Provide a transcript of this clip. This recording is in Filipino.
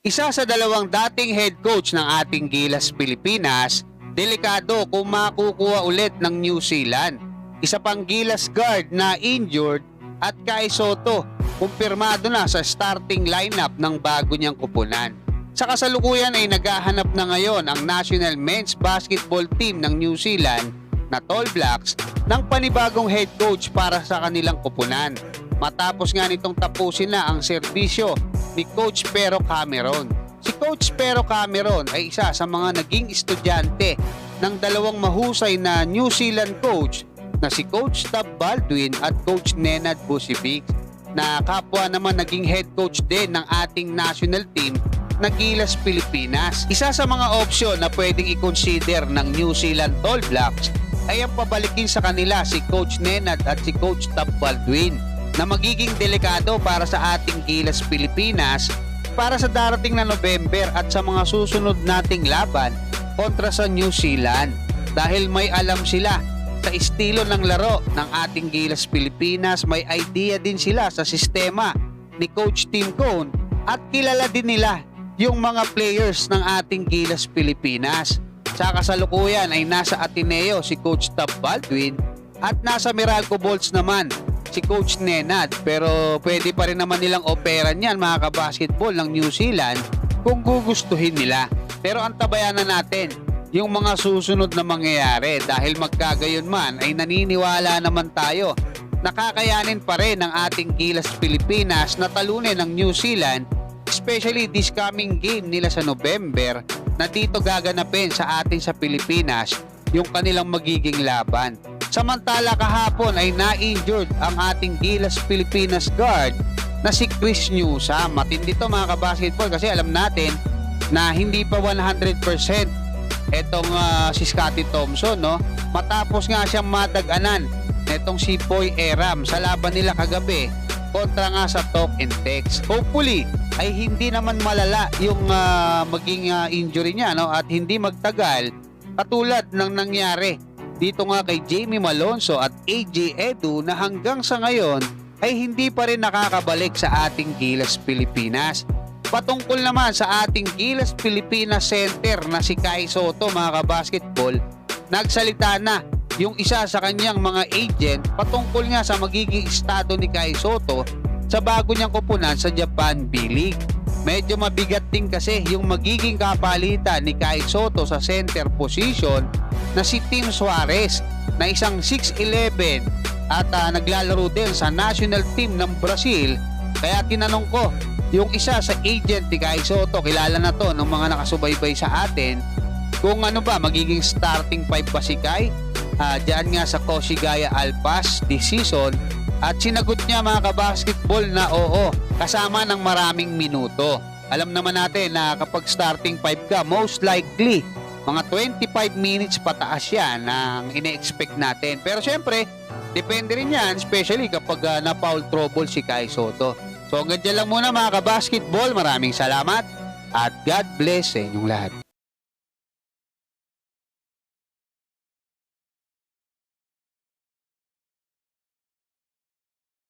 Isa sa dalawang dating head coach ng ating Gilas Pilipinas, delikado kung makukuha ulit ng New Zealand. Isa pang Gilas guard na injured at Kai Soto, kumpirmado na sa starting lineup ng bago niyang kupunan. Sa kasalukuyan ay naghahanap na ngayon ang national men's basketball team ng New Zealand na Tall Blacks ng panibagong head coach para sa kanilang kupunan. Matapos nga nitong tapusin na ang serbisyo ni Coach Pero Cameron. Si Coach Pero Cameron ay isa sa mga naging estudyante ng dalawang mahusay na New Zealand coach na si Coach Tab Baldwin at Coach Nenad Busivic na kapwa naman naging head coach din ng ating national team na Gilas Pilipinas. Isa sa mga opsyon na pwedeng i-consider ng New Zealand Tall Blacks ay ang pabalikin sa kanila si Coach Nenad at si Coach Tab Baldwin na magiging delikado para sa ating Gilas Pilipinas para sa darating na November at sa mga susunod nating laban kontra sa New Zealand dahil may alam sila sa estilo ng laro ng ating Gilas Pilipinas may idea din sila sa sistema ni Coach Tim Cone at kilala din nila yung mga players ng ating Gilas Pilipinas. Sa kasalukuyan ay nasa Ateneo si Coach Tab Baldwin at nasa Meralco Bolts naman si Coach Nenad pero pwede pa rin naman nilang operan yan mga kabasketball ng New Zealand kung gugustuhin nila. Pero ang tabayanan natin yung mga susunod na mangyayari dahil magkagayon man ay naniniwala naman tayo nakakayanin pa rin ng ating Gilas Pilipinas na talunin ng New Zealand especially this coming game nila sa November na dito gaganapin sa atin sa Pilipinas yung kanilang magiging laban. Samantala kahapon ay na-injured ang ating Gilas Pilipinas guard na si Chris Newsam. Matindi to mga kabasketball kasi alam natin na hindi pa 100% etong ah, si Scotty Thompson no matapos nga siyang madaganan netong si Poy Eram sa laban nila kagabi kontra nga sa Talk and Text. Hopefully ay hindi naman malala yung ah, maging ah, injury niya no at hindi magtagal katulad ng nangyari dito nga kay Jamie Malonzo at AJ Edu na hanggang sa ngayon ay hindi pa rin nakakabalik sa ating Gilas Pilipinas. Patungkol naman sa ating Gilas Pilipinas Center na si Kai Soto mga kabasketball, nagsalita na yung isa sa kanyang mga agent patungkol nga sa magiging estado ni Kai Soto sa bago niyang kupunan sa Japan B-League. Medyo mabigat din kasi yung magiging kapalitan ni Kai Soto sa center position na si Tim Suarez na isang 6'11 at ah, naglalaro din sa national team ng Brazil. Kaya tinanong ko, yung isa sa agent ni Kai Soto, kilala na to ng mga nakasubaybay sa atin, kung ano ba, magiging starting five ba si Kai? Ah, diyan nga sa Koshigaya Alpas this season at sinagot niya mga kabasketball na oo, kasama ng maraming minuto. Alam naman natin na kapag starting five ka, most likely, mga 25 minutes pataas yan ang ine-expect natin. Pero syempre, depende rin yan, especially kapag ah, na-foul trouble si Kai Soto. So hanggang dyan lang muna mga kabasketball. Maraming salamat at God bless sa inyong lahat.